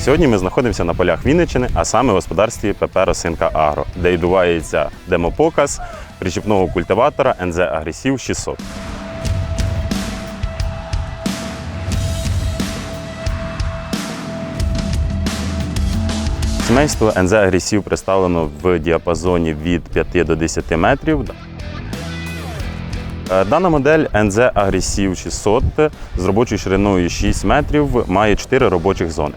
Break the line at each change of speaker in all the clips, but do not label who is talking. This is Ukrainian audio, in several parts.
Сьогодні ми знаходимося на полях Вінниччини, а саме в господарстві ПП Росинка Агро, де відбувається демопоказ причіпного культиватора НЗ Агресів 600. Сімейство НЗ Агресів представлено в діапазоні від 5 до 10 метрів. Е, Дана модель НЗ Агресів 600 з робочою шириною 6 метрів має 4 робочих зони.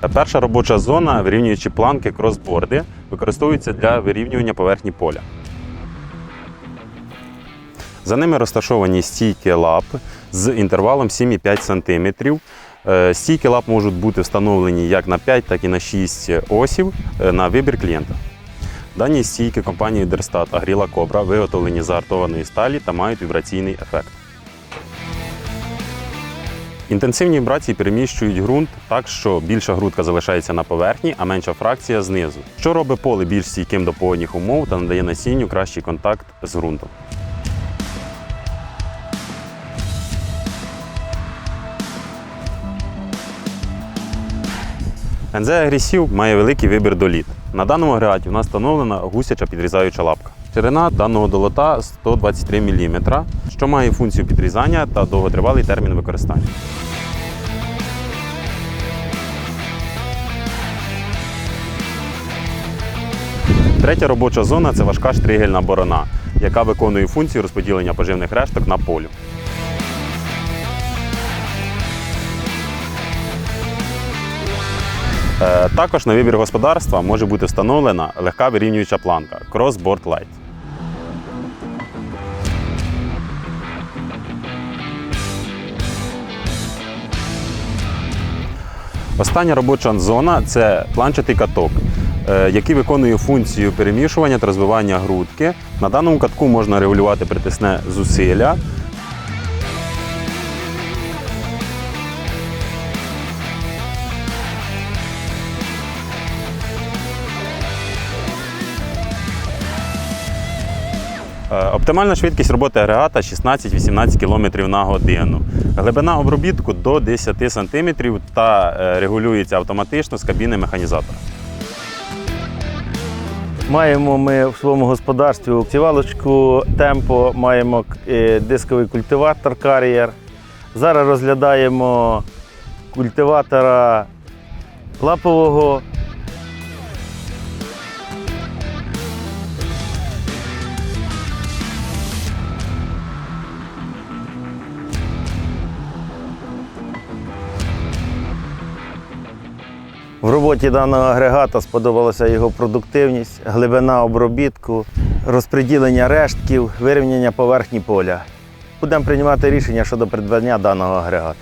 Перша робоча зона, вирівнюючі планки кросборди, використовується для вирівнювання поверхні поля. За ними розташовані стійки лап з інтервалом 7,5 см. Е, Стійки лап можуть бути встановлені як на 5, так і на 6 осів е, на вибір клієнта. Дані стійки компанії Дерстат Агріла Кобра виготовлені з гартованої сталі та мають вібраційний ефект. Інтенсивні вібрації переміщують ґрунт так, що більша грудка залишається на поверхні, а менша фракція знизу, що робить поле більш стійким до погодних умов та надає насінню кращий контакт з ґрунтом. НЗ Агресів має великий вибір доліт. На даному агрегаті у нас встановлена гусяча підрізаюча лапка. Ширина даного долота 123 мм, що має функцію підрізання та довготривалий термін використання. Третя робоча зона це важка штригельна борона, яка виконує функцію розподілення поживних решток на полю. Е, Також на вибір господарства може бути встановлена легка вирівнююча планка Crossboard Light. Остання робоча зона це планчатий каток, е, який виконує функцію перемішування та розвивання грудки. На даному катку можна регулювати притисне зусилля. Оптимальна швидкість роботи агрегата 16-18 км на годину. Глибина обробітку до 10 см та е, регулюється автоматично з кабіни механізатора.
Маємо ми в своєму господарстві сівалочку темпо, маємо е, дисковий культиватор кар'єр. Зараз розглядаємо культиватора лапового. В роботі даного агрегата сподобалася його продуктивність, глибина обробітку, розподілення рештків, вирівняння поверхні поля. Будемо приймати рішення щодо придбання даного агрегату.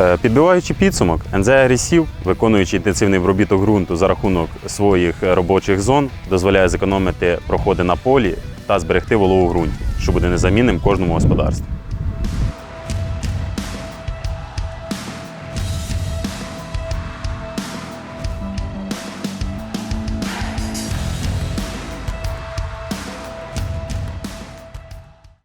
Е, Підбиваючи підсумок, НЗ Агресів, виконуючи інтенсивний обробіток ґрунту за рахунок своїх робочих зон, дозволяє зекономити проходи на полі та зберегти вологу ґрунті, що буде незамінним кожному господарству.